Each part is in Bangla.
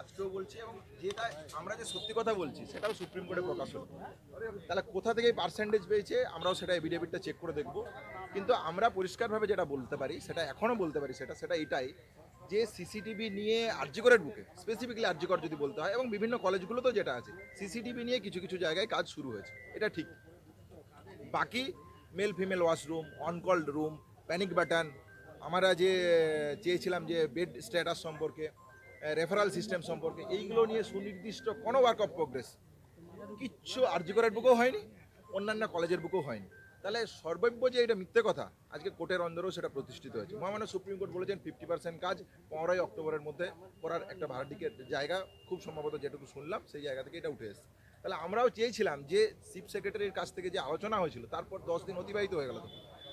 আজকেও বলছি এবং যেটা আমরা যে সত্যি কথা বলছি, সেটাও সুপ্রিম কোর্টে প্রকাশ হলো। তাহলে কোথা থেকে পার্সেন্টেজ পেয়েছে, আমরাও সেটা এভিডেভিটটা চেক করে দেখব। কিন্তু আমরা পরিষ্কারভাবে যেটা বলতে পারি, সেটা এখনও বলতে পারি, সেটা সেটা এটাই যে সিসিটিভি নিয়ে আর্যিকরের বুকে স্পেসিফিকলি আর্যিকর যদি বলতে হয়, এবং বিভিন্ন কলেজগুলোতেও যেটা আছে সিসিটিভি নিয়ে কিছু কিছু জায়গায় কাজ শুরু হয়েছে। এটা ঠিক। বাকি male female washroom on call room panic button আমরা যে চেয়েছিলাম যে বেড স্ট্যাটাস সম্পর্কে রেফারাল সিস্টেম সম্পর্কে, এইগুলো নিয়ে সুনির্দিষ্ট কোনো ওয়ার্ক অফ প্রোগ্রেস কিচ্ছু আর্যকরের বুকেও হয়নি, অন্যান্য কলেজের বুকেও হয়নি। তাহলে সর্বব্য যে এটা মিথ্যে কথা, আজকে কোর্টের অন্দরেও সেটা প্রতিষ্ঠিত হয়েছে। মহামান্য সুপ্রিম কোর্ট বলেছেন ফিফটি পার্সেন্ট কাজ পনেরোই অক্টোবরের মধ্যে করার একটা ভাড়াটিকের জায়গা, খুব সম্ভবত যেটুকু শুনলাম, সেই জায়গা থেকে এটা উঠে এসেছে। তাহলে আমরাও চেয়েছিলাম যে চিফ সেক্রেটারির কাছ থেকে যে আলোচনা হয়েছিল, তারপর দশ দিন অতিবাহিত হয়ে গেল।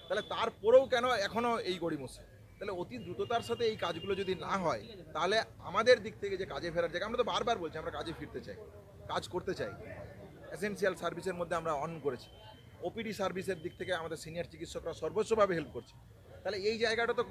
তাহলে তারপরেও কেন এখনও এই গড়িমসি? তাহলে অতি দ্রুততার সাথে এই কাজগুলো যদি না হয়, তাহলে আমাদের দিক থেকে যে কাজে ফেরার জায়গা, আমরা তো বারবার বলছি আমরা কাজে ফিরতে চাই, কাজ করতে চাই। এসেন্সিয়াল সার্ভিসের মধ্যে আমরা অন করেছি। ওপিডি সার্ভিসের দিক থেকে আমাদের সিনিয়র চিকিৎসকরা সর্বোচ্চভাবে হেল্প করছে। তাহলে এই জায়গাটা তো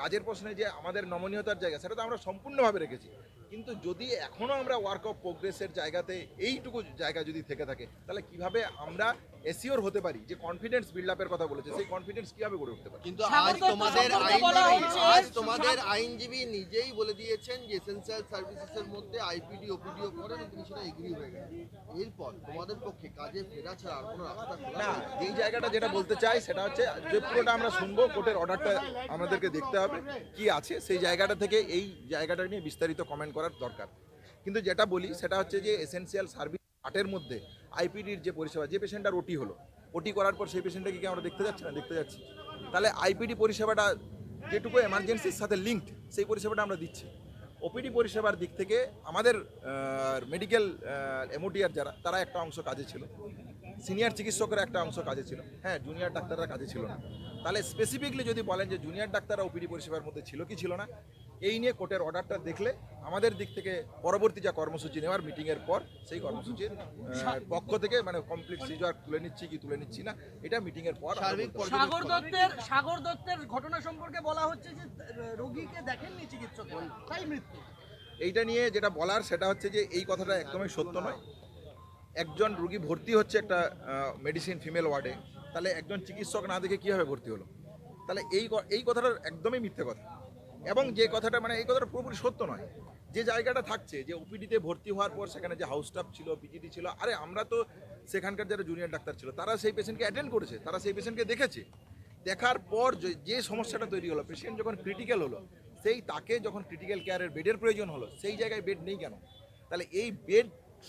কাজের প্রশ্নে যে আমাদের নমনীয়তার জায়গা, সেটা তো আমরা সম্পূর্ণভাবে রেখেছি। কিন্তু যদি এখনও আমরা ওয়ার্ক অফ প্রোগ্রেসের জায়গাতে এইটুকু জায়গা যদি থেকে থাকে তাহলে কীভাবে আমরা এসিওর হতে পারি যে কনফিডেন্স বিল্ড আপের কথা বলেছে? সেই কনফিডেন্স কীভাবে গড়ে উঠতে পারে? কিন্তু আজ তোমাদের আইনজীবী আজ তোমাদের আইনজীবী নিজেই বলে দিয়েছেন যে এসেন্সিয়াল সার্ভিসেসের মধ্যে আইপিডি ওপিডিও করেন তিনি সেটা এগ্রি হয়ে গেছেন এরপর তোমাদের পক্ষে কাজে ফেরা ছাড়া আর কোনো রাস্তা খোলা না এই জায়গাটা যেটা বলতে চাই সেটা হচ্ছে যে পুরোটা আমরা শুনব কোর্টের অর্ডারটা আমাদেরকে দেখতে হবে কি আছে সেই জায়গাটা থেকে এই জায়গাটা নিয়ে বিস্তারিত কমেন্ট করার দরকার। কিন্তু যেটা বলি সেটা হচ্ছে যে এসেনশিয়াল সার্ভিস আটের মধ্যে আইপিডির যে পরিষেবা, যে পেশেন্টটার ওটি হলো ওটি করার পর সেই পেশেন্টটাকে কি আমরা দেখতে যাচ্ছি না? দেখতে যাচ্ছি। তাহলে আইপিডি পরিষেবাটা যেটুকু এমার্জেন্সির সাথে লিঙ্কড সেই পরিষেবাটা আমরা দিচ্ছি। ওপিডি পরিষেবার দিক থেকে আমাদের মেডিকেল এমওটিআর যারা, তারা একটা অংশ কাজে ছিল। সিনিয়র চিকিৎসকের একটা অংশ কাজে ছিল। হ্যাঁ জুনিয়র ডাক্তাররা কাজে ছিল না। তাহলে স্পেসিফিকলি যদি বলেন যে জুনিয়র ডাক্তাররা ওপিডি পরিষেবার মধ্যে ছিল কি ছিল না, এই নিয়ে কোর্টের অর্ডারটা দেখলে আমাদের দিক থেকে পরবর্তী যা কর্মসূচি নেওয়ার মিটিংয়ের পর সেই কর্মসূচির পক্ষ থেকে মানে কমপ্লিট সিজুয়ার তুলে নিচ্ছি কি তুলে নিচ্ছি না এটা মিটিংয়ের পর। সাগর দত্তের সাগর দত্তের ঘটনা সম্পর্কে বলা হচ্ছে যে রোগীকে দেখেননি চিকিৎসক তাই মৃত্যু। এইটা নিয়ে যেটা বলার সেটা হচ্ছে যে এই কথাটা একদমই সত্য নয়। একজন রুগী ভর্তি হচ্ছে একটা মেডিসিন ফিমেল ওয়ার্ডে তাহলে একজন চিকিৎসক না দেখে কীভাবে ভর্তি হলো? তাহলে এই এই কথাটা একদমই মিথ্যে কথা। এবং যে কথাটা মানে এই কথাটা পুরোপুরি সত্য নয়। যে জায়গাটা থাকছে, যে ওপিডিতে ভর্তি হওয়ার পর সেখানে যে হাউস স্টাফ ছিল পিজিটি ছিল, আরে আমরা তো সেখানকার যারা জুনিয়র ডাক্তার ছিল, তারা সেই পেশেন্টকে অ্যাটেন্ড করেছে, তারা সেই পেশেন্টকে দেখেছে। দেখার পর যে সমস্যাটা তৈরি হলো পেশেন্ট যখন ক্রিটিক্যাল হলো, সেই তাকে যখন ক্রিটিক্যাল কেয়ারের বেডের প্রয়োজন হলো, সেই জায়গায় বেড নেই কেন? তাহলে এই বেড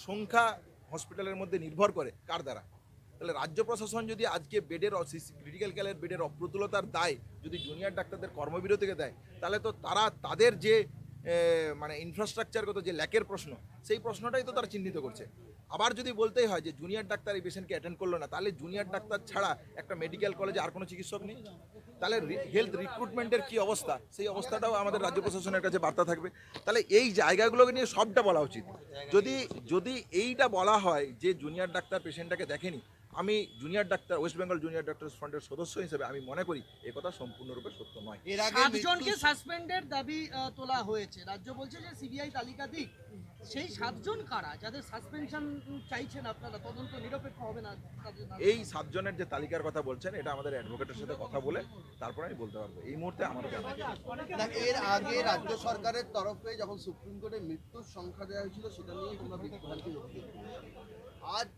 সংখ্যা হসপিটালের মধ্যে নির্ভর করে কার দ্বারা? তাহলে রাজ্য প্রশাসন যদি আজকে বেডের ক্রিটিক্যাল কেয়ারের বেডের অপ্রতুলতার দায় যদি জুনিয়র ডাক্তারদের কর্মবিরতিকে দেয়, তাহলে তো তারা তাদের যে মানে ইনফ্রাস্ট্রাকচারগত যে ল্যাকের প্রশ্ন, সেই প্রশ্নটাই তো তারা চিহ্নিত করছে। আবার যদি বলতেই হয় যে জুনিয়র ডাক্তার এই পেশেন্টকে অ্যাটেন্ড করল না, তাহলে জুনিয়র ডাক্তার ছাড়া একটা মেডিকেল কলেজে আর কোনো চিকিৎসক নেই। তাহলে হেলথ রিক্রুটমেন্টের কি অবস্থা? সেই অবস্থাটাও আমাদের রাজ্য প্রশাসনের কাছে বার্তা থাকবে। তাহলে এই জায়গাগুলোকে নিয়ে সবটা বলা উচিত। যদি যদি এইটা বলা হয় যে জুনিয়র ডাক্তার পেশেন্টটাকে দেখেনি আমি junior doctor West Bengal junior doctor ফ্রন্টের সদস্য হিসেবে আমি মনে করি এ কথা সম্পূর্ণরূপে সত্য নয়। এর আগে সাতজনকে সাসপেন্ডের দাবি তোলা হয়েছে। রাজ্য বলছে যে সিবিআই তালিকা দিক। সেই সাতজন কারা? যাদের সাসপেনশন চাইছেন আপনারা তদন্ত নিরপেক্ষ হবে না এই সাতজনের যে তালিকার কথা বলছেন এটা আমাদের অ্যাডভোকেটের সাথে কথা বলে তারপরে আমি বলতে পারব। এই মুহূর্তে আমার জানা নেই। এর আগে রাজ্য সরকারের তরফে যখন সুপ্রিম কোর্টে মৃত্যুর সংখ্যা দেওয়া হয়েছিল সেটা নিয়ে তোমরা বিভ্রান্তি আজ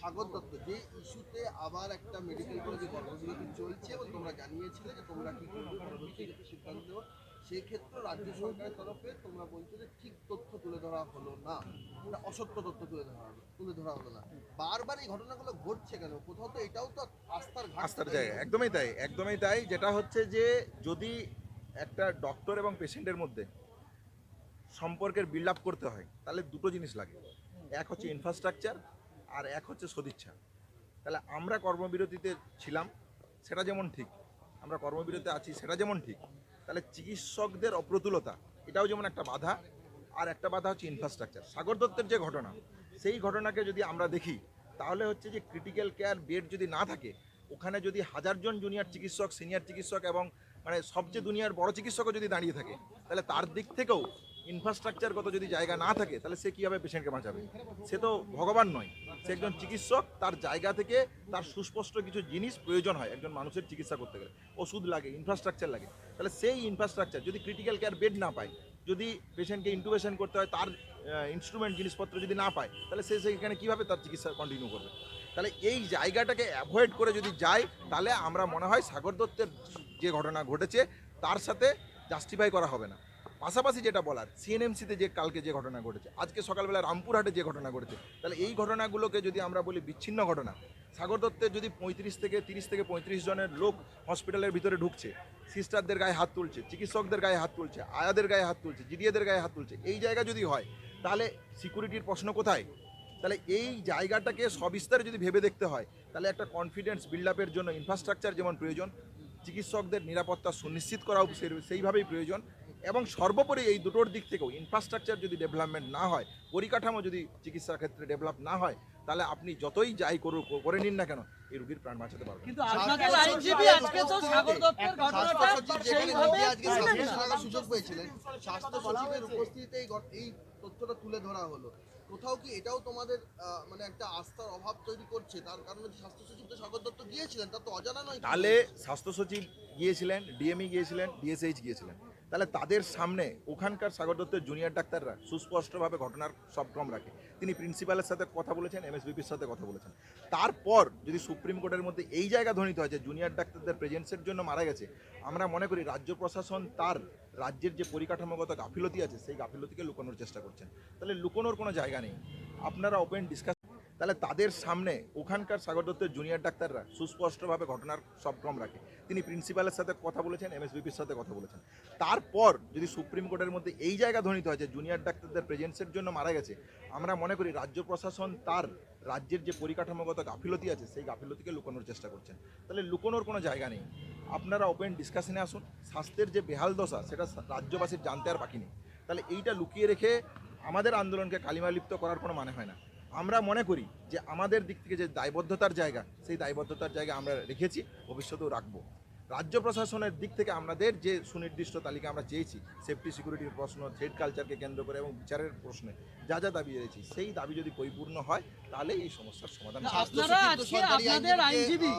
সাগর দত্ত, যে ইস্যুতে আবার একটা মেডিকেল কলেজে কর্মবিরতি চলছে এবং তোমরা জানিয়েছিলে যে তোমরা কি করবে পরবর্তী সিদ্ধান্ত নেব। সেই ক্ষেত্রে রাজ্য সরকারের তরফে তোমরা বলছো যে ঠিক তথ্য তুলে ধরা হলো না। এটা অসত্য তথ্য তুলে ধরা হলো, তুলে ধরা হলো না। বারবার এই ঘটনাগুলো ঘটছে কেন? কোথাও তো এটাও তো আস্থার আস্থার জায়গা, একদমই তাই একদমই তাই। যেটা হচ্ছে যে যদি একটা ডক্টর এবং পেশেন্টের মধ্যে সম্পর্কের বিল্ড আপ করতে হয়, তাহলে দুটো জিনিস লাগে। এক হচ্ছে ইনফ্রাস্ট্রাকচার আর এক হচ্ছে সদিচ্ছা। তাহলে আমরা কর্মবিরতিতে ছিলাম, সেটা যেমন ঠিক। আমরা কর্মবিরতিতে আছি, সেটা যেমন ঠিক। তাহলে চিকিৎসকদের অপ্রতুলতা, এটাও যেমন একটা বাধা, আর একটা বাধা হচ্ছে ইনফ্রাস্ট্রাকচার সাগর দত্তের যে ঘটনা, সেই ঘটনাকে যদি আমরা দেখি, তাহলে হচ্ছে যে ক্রিটিক্যাল কেয়ার বেড যদি না থাকে, ওখানে যদি হাজারজন জুনিয়র চিকিৎসক সিনিয়র চিকিৎসক এবং মানে সবচেয়ে দুনিয়ার বড় চিকিৎসকও যদি দাঁড়িয়ে থাকে, তাহলে তার দিক থেকেও ইনফ্রাস্ট্রাকচারগত যদি জায়গা না থাকে, তাহলে সে কীভাবে পেশেন্টকে বাঁচাবে? সে তো ভগবান নয়। সে একজন চিকিৎসক, তার জায়গা থেকে তার সুস্পষ্ট কিছু জিনিস প্রয়োজন হয় একজন মানুষের চিকিৎসা করতে গেলে। ওষুধ লাগে ইনফ্রাস্ট্রাকচার লাগে। তাহলে সেই ইনফ্রাস্ট্রাকচার যদি ক্রিটিক্যাল কেয়ার বেড না পায়, যদি পেশেন্টকে ইন্টুবেশন করতে হয়, তার ইনস্ট্রুমেন্ট জিনিসপত্র যদি না পায়, তাহলে সে সেখানে কীভাবে তার চিকিৎসা কন্টিনিউ করবে? তাহলে এই জায়গাটাকে অ্যাভয়েড করে যদি যায়, তাহলে আমরা মনে হয় সাগর দত্তের যে ঘটনা ঘটেছে, তার সাথে জাস্টিফাই করা হবে না। পাশাপাশি যেটা বলার সিএনএমসিতে যে কালকে যে ঘটনা ঘটেছে, আজকে সকালবেলা রামপুরহাটে যে ঘটনা ঘটেছে, তাহলে এই ঘটনাগুলোকে যদি আমরা বলি বিচ্ছিন্ন ঘটনা, সাগর দত্তের যদি পঁয়ত্রিশ থেকে তিরিশ থেকে পঁয়ত্রিশ জনের লোক হসপিটালের ভিতরে ঢুকছে, সিস্টারদের গায়ে হাত তুলছে, চিকিৎসকদের গায়ে হাত তুলছে, আয়াদের গায়ে হাত তুলছে, জিডিএদের গায়ে হাত তুলছে, এই জায়গা যদি হয়, তাহলে সিকিউরিটির প্রশ্ন কোথায়? তাহলে এই জায়গাটাকে সবিস্তারে যদি ভেবে দেখতে হয়, তাহলে একটা কনফিডেন্স বিল্ড আপের জন্য ইনফ্রাস্ট্রাকচার যেমন প্রয়োজন, চিকিৎসকদের নিরাপত্তা সুনিশ্চিত করাও সেইভাবেই প্রয়োজন এবং সর্বোপরি এই দুটোর দিক থেকেও ইনফ্রাস্ট্রাকচার যদি ডেভেলপমেন্ট না হয় পরিকাঠামো যদি চিকিৎসার ক্ষেত্রে ডেভেলপ না হয় তাহলে আপনি যতই যাই করুক করে নিন না কেন এই রুগীর প্রাণ বাঁচাতে পারবেন কিন্তু আপনাদের আইনজীবী আজকে তো সাগর দত্তের ঘটনাটা সেইভাবে আজকে সুযোগ পেয়েছিলেন। স্বাস্থ্য সচিবের উপস্থিতিতে এই এই তথ্যটা তুলে ধরা হলো। কোথাও কি এটাও তোমাদের মানে একটা আস্থার অভাব তৈরি করছে? তার কারণে স্বাস্থ্য সচিব তো সাগর দত্ত গিয়েছিলেন তার তো অজানা নয়। তাহলে স্বাস্থ্য সচিব গিয়েছিলেন ডিএমই গিয়েছিলেন ডিএসএইচ গিয়েছিলেন। তাহলে তাদের সামনে ওখানকার সাগর দত্তের জুনিয়র ডাক্তাররা সুস্পষ্টভাবে ঘটনার সব ক্রম রাখে। তিনি প্রিন্সিপালের সাথে কথা বলেছেন এমএসবিপির সাথে কথা বলেছেন। তারপর যদি সুপ্রিম কোর্টের মধ্যে এই জায়গা ধ্বনিত হয় যে জুনিয়র ডাক্তারদের প্রেজেন্সের জন্য মারা গেছে, আমরা মনে করি রাজ্য প্রশাসন তার রাজ্যের যে পরিকাঠামোগত গাফিলতি আছে, সেই গাফিলতিকে লুকানোর চেষ্টা করছেন। তাহলে লুকোনোর কোনো জায়গা নেই। আপনারা ওপেন ডিসকাস তাহলে তাদের সামনে ওখানকার সাগর দত্তের জুনিয়র ডাক্তাররা সুস্পষ্টভাবে ঘটনার সব ক্রম রাখে। তিনি প্রিন্সিপালের সাথে কথা বলেছেন এমএসবিপির সাথে কথা বলেছেন। তারপর যদি সুপ্রিম কোর্টের মধ্যে এই জায়গা ধ্বনিত হয় যে জুনিয়র ডাক্তারদের প্রেজেন্সের জন্য মারা গেছে, আমরা মনে করি রাজ্য প্রশাসন তার রাজ্যের যে পরিকাঠামোগত গাফিলতি আছে, সেই গাফিলতিকে লুকোনোর চেষ্টা করছেন। তাহলে লুকোনোর কোনো জায়গা নেই। আপনারা ওপেন ডিসকাশনে আসুন, স্বাস্থ্যের যে বেহাল দশা, সেটা রাজ্যবাসীর জানতে আর বাকি নেই। তাহলে এইটা লুকিয়ে রেখে আমাদের আন্দোলনকে কালিমালিপ্ত করার কোনো মানে হয় না। আমরা মনে করি যে আমাদের দিক থেকে যে দায়বদ্ধতার জায়গা সেই দায়বদ্ধতার জায়গা আমরা রেখেছি ভবিষ্যতেও রাখব রাজ্য প্রশাসনের দিক থেকে আমাদের যে সুনির্দিষ্ট তালিকা আমরা চেয়েছি সেফটি সিকিউরিটির প্রশ্ন থ্রেড কালচারকে কেন্দ্র করে এবং বিচারের প্রশ্নে যা যা দাবি চেয়েছি সেই দাবি যদি পরিপূর্ণ হয় তাহলে এই সমস্যার সমাধান হবে। আপনারা আজকে আপনাদের আইনজীবী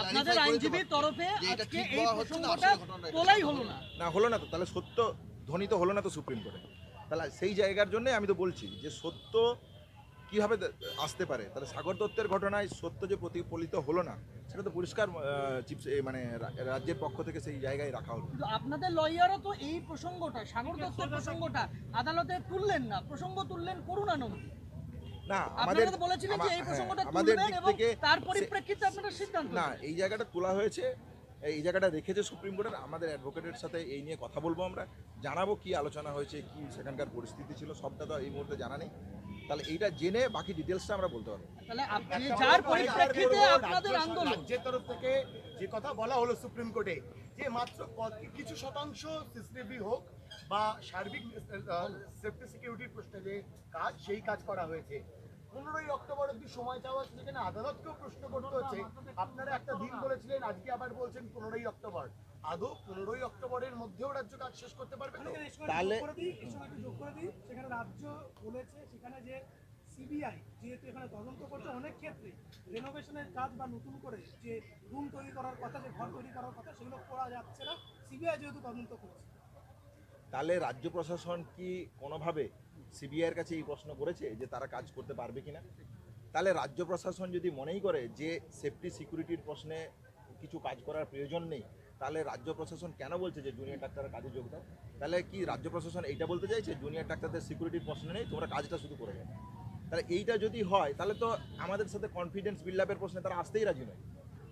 আপনাদের আইনজীবীর তরফে আজকে এই না, প্রসঙ্গটা। তোলাই হলো না না হলো না তো তাহলে সত্য ধ্বনিত হলো না তো সুপ্রিম কোর্টে তাহলে সেই জায়গার জন্যই আমি তো বলছি যে সত্য কীভাবে আসতে পারে? তাহলে সাগর দত্তের ঘটনায় সত্য যে প্রতিফলিত হলো না সেটা তো পরিষ্কার চিপস মানে রাজ্যের পক্ষ থেকে সেই জায়গায় রাখা হলো। আপনাদের লয়ারও তো এই প্রসঙ্গটা সাগর দত্তের প্রসঙ্গটা আদালতে তুললেন না। প্রসঙ্গ তুললেন করুণানন্দ না আমাদের আপনারা তো বলেছিলেন যে এই হ্যাঁ, প্রসঙ্গটা আমাদের তুলবেন দিক থেকে তার পরিপ্রেক্ষিতে আপনারা সিদ্ধান্ত না এই জায়গাটা তোলা হয়েছে। এই জায়গাটা রেখেছে সুপ্রিম কোর্টের। আমাদের অ্যাডভোকেটের সাথে এই নিয়ে কথা বলব আমরা। জানাব কি আলোচনা হয়েছে কি সেখানকার পরিস্থিতি ছিল সবটা তো এই মুহূর্তে জানা নেই। তাহলে এইটা জেনে বাকি ডিটেলসটা আমরা বলতে পারব। তাহলে যার পরিপ্রেক্ষিতে আপনাদের আন্দোলন। রাজ্যের তরফ থেকে যে কথা বলা হলো সুপ্রিম কোর্টে যে মাত্র কিছু শতাংশ সিসিটিভি হোক বা সার্বিক সেফটি সিকিউরিটির প্রশ্নে যে কাজ সেই কাজ করা হয়েছে। পনেরোই অক্টোবর অব্দি সময় চাওয়া হচ্ছে যেখানে আদালতকেও প্রশ্ন করতে হচ্ছে। আপনারা একটা দিন বলেছিলেন আজকে আবার বলছেন পনেরোই অক্টোবর। আদৌ পনেরোই অক্টোবরের মধ্যেও রাজ্য কাজ শেষ করতে পারবে তাহলে যোগ করে দিই সেখানে রাজ্য বলেছে সেখানে যে সিবিআই যেহেতু এখানে তদন্ত করছে অনেক ক্ষেত্রে রেনোভেশনের কাজ বা নতুন করে যে রুম তৈরি করার কথা যে ঘর তৈরি করার কথা সেগুলো করা যাচ্ছে না। সিবিআই যেহেতু তদন্ত করছে। তাহলে রাজ্য প্রশাসন কি কোনোভাবে সিবিআইয়ের কাছে এই প্রশ্ন করেছে যে তারা কাজ করতে পারবে কিনা। তাহলে রাজ্য প্রশাসন যদি মনেই করে যে সেফটি সিকিউরিটির প্রশ্নে কিছু কাজ করার প্রয়োজন নেই, তাহলে রাজ্য প্রশাসন কেন বলছে যে জুনিয়র ডাক্তাররা কাজে যোগ দাও? তাহলে কি রাজ্য প্রশাসন এইটা বলতে চাইছে জুনিয়র ডাক্তারদের সিকিউরিটির প্রশ্ন নেই, তোমরা কাজটা শুধু করে যাও। তাহলে এইটা যদি হয়, তাহলে তো আমাদের সাথে কনফিডেন্স বিল্ড আপের প্রশ্নে তারা আসতেই রাজি নয়।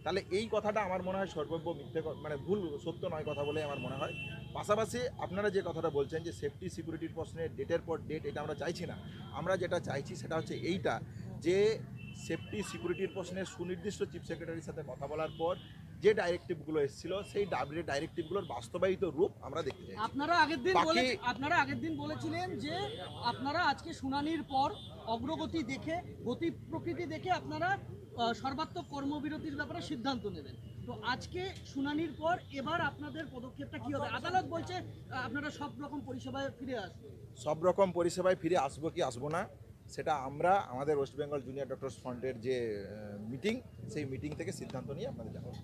তাহলে এই কথাটা আমার মনে হয় সর্বব্য মিথ্যে মানে ভুল, সত্য নয় কথা বলে আমার মনে হয়। পাশাপাশি আপনারা যে কথাটা বলছেন যে সেফটি সিকিউরিটির প্রশ্নে ডেটের পর ডেট এটা আমরা চাইছি না। আমরা যেটা চাইছি সেটা হচ্ছে এইটা যে সেফটি সিকিউরিটির প্রশ্নে সুনির্দিষ্ট চিফ সেক্রেটারির সাথে কথা বলার পর যে ডাইরেক্টিভগুলো এসেছিল সেই ডাব্লিউ ডাইরেক্টিভগুলোর বাস্তবায়িত রূপ আমরা দেখতে চাই আপনারা আগের দিন আপনারা আগের দিন বলেছিলেন যে আপনারা আজকে শুনানির পর অগ্রগতি দেখে গতি প্রকৃতি দেখে আপনারা সর্বাত্মক কর্মবিরতির ব্যাপারে সিদ্ধান্ত নেবেন। তো আজকে শুনানির পর এবার আপনাদের পদক্ষেপটা কি হবে? আদালত বলছে আপনারা সব রকম পরিষেবায় ফিরে আসবেন। সব রকম পরিষেবায় ফিরে আসব কি আসব না, সেটা আমরা আমাদের ওয়েস্ট বেঙ্গল জুনিয়র ডক্টর ফ্রন্টের যে মিটিং সেই মিটিং থেকে সিদ্ধান্ত নিয়ে আপনাদের জানাব।